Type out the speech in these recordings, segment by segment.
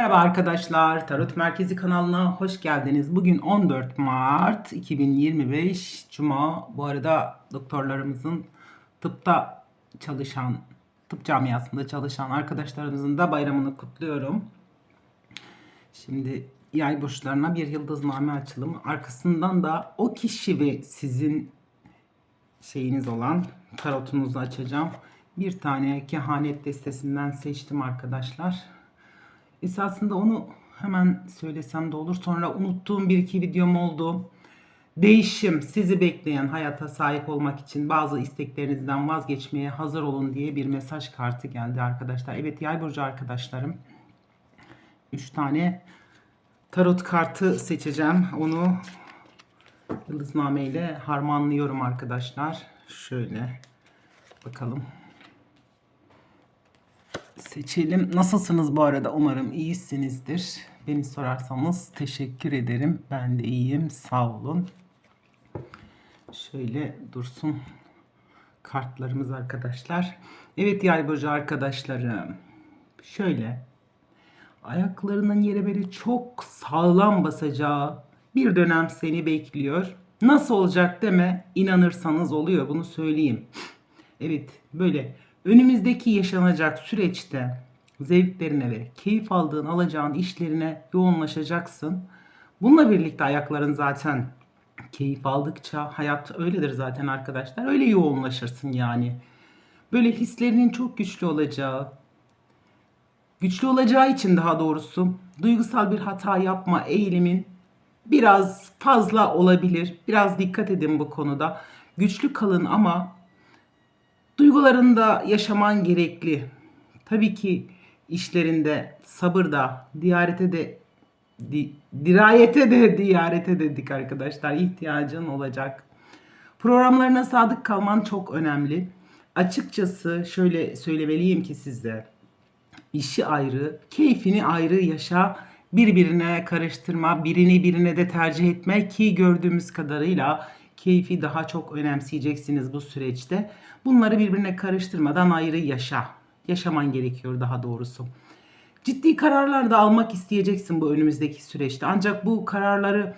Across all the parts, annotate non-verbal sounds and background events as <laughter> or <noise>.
Merhaba arkadaşlar, Tarot Merkezi kanalına hoş geldiniz. Bugün 14 Mart 2025 Cuma. Bu arada doktorlarımızın tıpta çalışan, tıp camiasında çalışan arkadaşlarımızın da bayramını kutluyorum. Şimdi yay burçlarına bir yıldızname açılımı. Arkasından da o kişi ve sizin şeyiniz olan tarotunuzu açacağım. Bir tane kehanet destesinden seçtim arkadaşlar. Esasında onu hemen söylesem de olur. Sonra unuttuğum bir iki videom oldu. Değişim sizi bekleyen hayata sahip olmak için bazı isteklerinizden vazgeçmeye hazır olun diye bir mesaj kartı geldi arkadaşlar. Evet yay burcu arkadaşlarım. 3 tane tarot kartı seçeceğim. Onu yıldızname ile harmanlıyorum arkadaşlar. Şöyle bakalım. Seçelim. Nasılsınız bu arada? Umarım iyisinizdir. Beni sorarsanız teşekkür ederim. Ben de iyiyim. Sağ olun. Şöyle dursun kartlarımız arkadaşlar. Evet yay burcu arkadaşlarım. Şöyle ayaklarının yere böyle çok sağlam basacağı bir dönem seni bekliyor. Nasıl olacak deme. İnanırsanız oluyor. Bunu söyleyeyim. Evet böyle önümüzdeki yaşanacak süreçte zevklerine ve keyif aldığın alacağın işlerine yoğunlaşacaksın. Bununla birlikte ayakların zaten keyif aldıkça hayat öyledir zaten arkadaşlar. Öyle yoğunlaşırsın yani. Böyle hislerinin çok güçlü olacağı, güçlü olacağı için daha doğrusu duygusal bir hata yapma eğilimin biraz fazla olabilir. Biraz dikkat edin bu konuda. Güçlü kalın ama duygularında yaşaman gerekli. Tabii ki işlerinde sabırda, diyarete de di, dirayete de <laughs> diyarete dedik arkadaşlar ihtiyacın olacak. Programlarına sadık kalman çok önemli. Açıkçası şöyle söylemeliyim ki size işi ayrı, keyfini ayrı yaşa, birbirine karıştırma, birini birine de tercih etme ki gördüğümüz kadarıyla keyfi daha çok önemseyeceksiniz bu süreçte. Bunları birbirine karıştırmadan ayrı yaşa. Yaşaman gerekiyor daha doğrusu. Ciddi kararlar da almak isteyeceksin bu önümüzdeki süreçte. Ancak bu kararları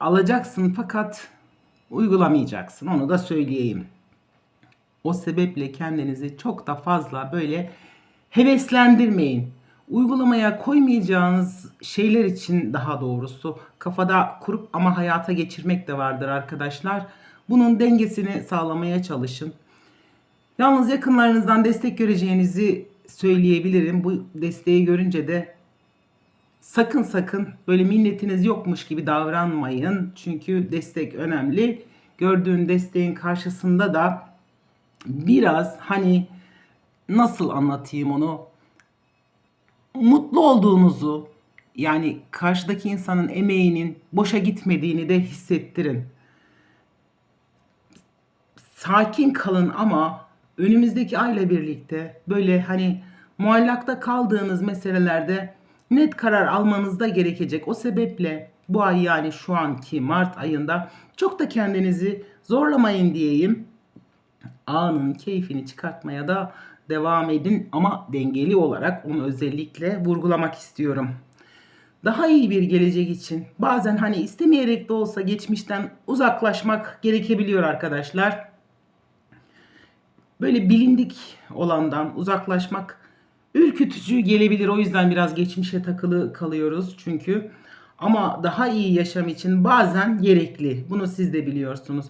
alacaksın fakat uygulamayacaksın. Onu da söyleyeyim. O sebeple kendinizi çok da fazla böyle heveslendirmeyin. Uygulamaya koymayacağınız şeyler için daha doğrusu kafada kurup ama hayata geçirmek de vardır arkadaşlar. Bunun dengesini sağlamaya çalışın. Yalnız yakınlarınızdan destek göreceğinizi söyleyebilirim. Bu desteği görünce de sakın sakın böyle minnetiniz yokmuş gibi davranmayın. Çünkü destek önemli. Gördüğün desteğin karşısında da biraz hani nasıl anlatayım onu? Mutlu olduğunuzu yani karşıdaki insanın emeğinin boşa gitmediğini de hissettirin. Sakin kalın ama önümüzdeki ayla birlikte böyle hani muallakta kaldığınız meselelerde net karar almanız da gerekecek. O sebeple bu ay yani şu anki Mart ayında çok da kendinizi zorlamayın diyeyim. Anın keyfini çıkartmaya da devam edin ama dengeli olarak onu özellikle vurgulamak istiyorum. Daha iyi bir gelecek için bazen hani istemeyerek de olsa geçmişten uzaklaşmak gerekebiliyor arkadaşlar. Böyle bilindik olandan uzaklaşmak ürkütücü gelebilir. O yüzden biraz geçmişe takılı kalıyoruz çünkü. Ama daha iyi yaşam için bazen gerekli. Bunu siz de biliyorsunuz.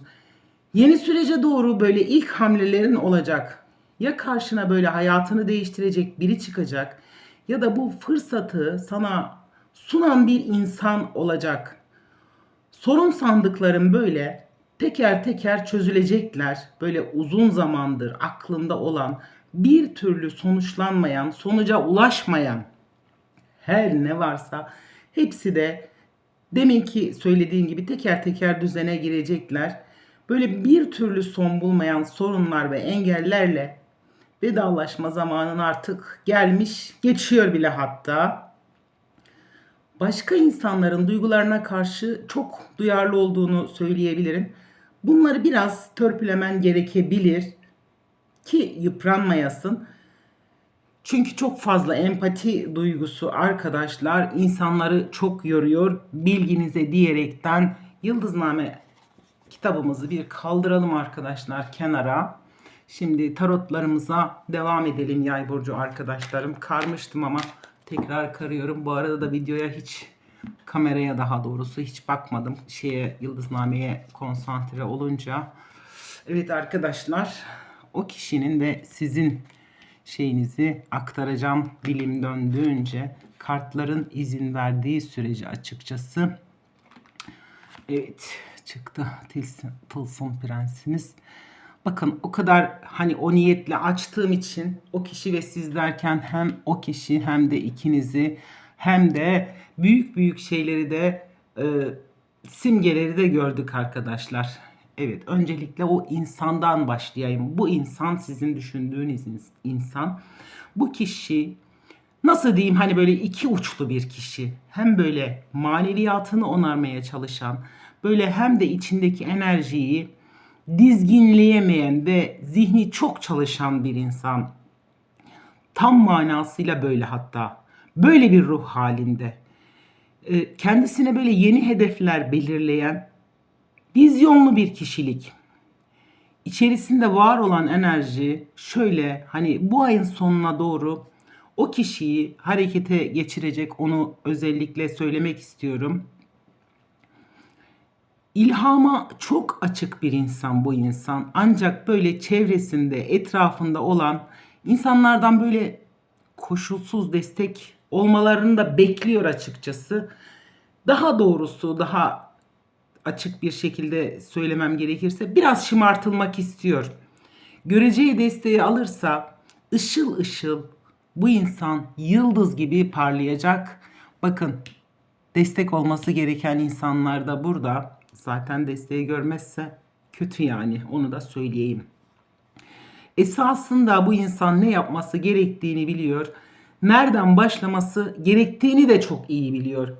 Yeni sürece doğru böyle ilk hamlelerin olacak. Ya karşına böyle hayatını değiştirecek biri çıkacak ya da bu fırsatı sana sunan bir insan olacak. Sorun sandıkların böyle teker teker çözülecekler. Böyle uzun zamandır aklında olan bir türlü sonuçlanmayan, sonuca ulaşmayan her ne varsa hepsi de deminki söylediğim gibi teker teker düzene girecekler. Böyle bir türlü son bulmayan sorunlar ve engellerle vedalaşma zamanın artık gelmiş, geçiyor bile hatta. Başka insanların duygularına karşı çok duyarlı olduğunu söyleyebilirim. Bunları biraz törpülemen gerekebilir ki yıpranmayasın. Çünkü çok fazla empati duygusu arkadaşlar insanları çok yoruyor. Bilginize diyerekten Yıldızname kitabımızı bir kaldıralım arkadaşlar kenara. Şimdi tarotlarımıza devam edelim yay burcu arkadaşlarım. Karmıştım ama tekrar karıyorum. Bu arada da videoya hiç kameraya daha doğrusu hiç bakmadım. Şeye Yıldızname'ye konsantre olunca. Evet arkadaşlar o kişinin ve sizin şeyinizi aktaracağım dilim döndüğünce kartların izin verdiği sürece açıkçası Evet çıktı Tılsım, Tılsım Prensimiz. Bakın o kadar hani o niyetle açtığım için o kişi ve siz derken hem o kişi hem de ikinizi hem de büyük büyük şeyleri de e, simgeleri de gördük arkadaşlar. Evet öncelikle o insandan başlayayım. Bu insan sizin düşündüğünüz ins- insan. Bu kişi nasıl diyeyim hani böyle iki uçlu bir kişi. Hem böyle maneviyatını onarmaya çalışan, böyle hem de içindeki enerjiyi dizginleyemeyen ve zihni çok çalışan bir insan. Tam manasıyla böyle hatta. Böyle bir ruh halinde. Ee, Kendisine böyle yeni hedefler belirleyen vizyonlu bir kişilik. İçerisinde var olan enerji şöyle hani bu ayın sonuna doğru o kişiyi harekete geçirecek onu özellikle söylemek istiyorum. İlhama çok açık bir insan bu insan. Ancak böyle çevresinde, etrafında olan insanlardan böyle koşulsuz destek olmalarını da bekliyor açıkçası. Daha doğrusu, daha açık bir şekilde söylemem gerekirse biraz şımartılmak istiyor. Göreceği desteği alırsa ışıl ışıl bu insan yıldız gibi parlayacak. Bakın destek olması gereken insanlar da burada. Zaten desteği görmezse kötü yani onu da söyleyeyim. Esasında bu insan ne yapması gerektiğini biliyor. Nereden başlaması gerektiğini de çok iyi biliyor.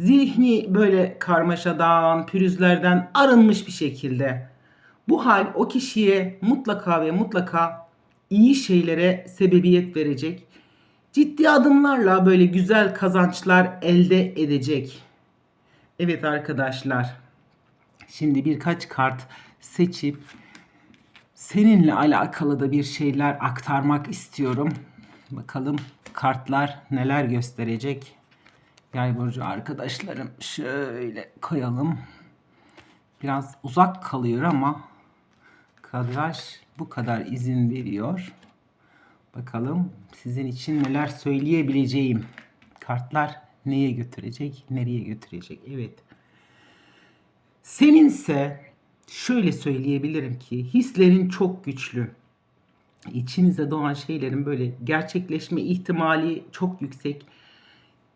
Zihni böyle karmaşadan, pürüzlerden arınmış bir şekilde. Bu hal o kişiye mutlaka ve mutlaka iyi şeylere sebebiyet verecek. Ciddi adımlarla böyle güzel kazançlar elde edecek. Evet arkadaşlar. Şimdi birkaç kart seçip seninle alakalı da bir şeyler aktarmak istiyorum. Bakalım kartlar neler gösterecek. Yay burcu arkadaşlarım şöyle koyalım. Biraz uzak kalıyor ama kadraj bu kadar izin veriyor. Bakalım sizin için neler söyleyebileceğim. Kartlar neye götürecek, nereye götürecek? Evet. Seninse şöyle söyleyebilirim ki hislerin çok güçlü. İçinize doğan şeylerin böyle gerçekleşme ihtimali çok yüksek.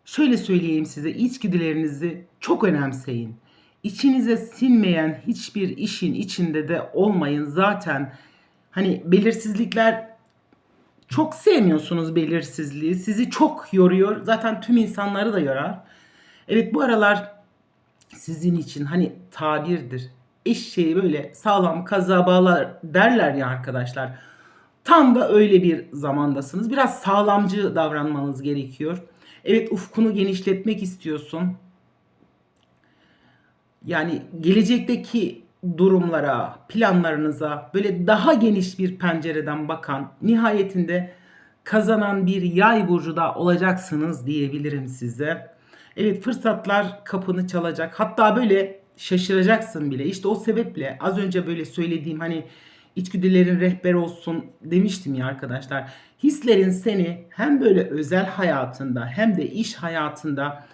Şöyle söyleyeyim size içgüdülerinizi çok önemseyin. İçinize sinmeyen hiçbir işin içinde de olmayın. Zaten hani belirsizlikler çok sevmiyorsunuz belirsizliği. Sizi çok yoruyor. Zaten tüm insanları da yorar. Evet bu aralar sizin için hani tabirdir. Eşeği böyle sağlam kaza bağlar derler ya arkadaşlar. Tam da öyle bir zamandasınız. Biraz sağlamcı davranmanız gerekiyor. Evet ufkunu genişletmek istiyorsun. Yani gelecekteki durumlara, planlarınıza böyle daha geniş bir pencereden bakan, nihayetinde kazanan bir yay burcu da olacaksınız diyebilirim size. Evet fırsatlar kapını çalacak. Hatta böyle şaşıracaksın bile. İşte o sebeple az önce böyle söylediğim hani içgüdülerin rehber olsun demiştim ya arkadaşlar. Hislerin seni hem böyle özel hayatında hem de iş hayatında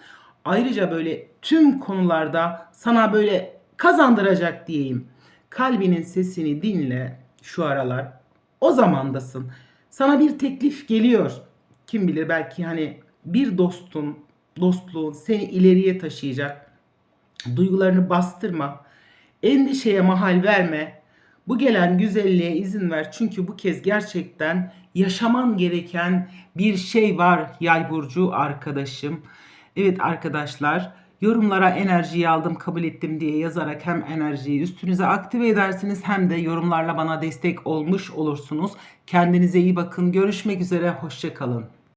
ayrıca böyle tüm konularda sana böyle kazandıracak diyeyim. Kalbinin sesini dinle şu aralar. O zamandasın. Sana bir teklif geliyor. Kim bilir belki hani bir dostun, dostluğun seni ileriye taşıyacak. Duygularını bastırma. Endişeye mahal verme. Bu gelen güzelliğe izin ver. Çünkü bu kez gerçekten yaşaman gereken bir şey var yay burcu arkadaşım. Evet arkadaşlar Yorumlara enerjiyi aldım, kabul ettim diye yazarak hem enerjiyi üstünüze aktive edersiniz hem de yorumlarla bana destek olmuş olursunuz. Kendinize iyi bakın. Görüşmek üzere. Hoşçakalın.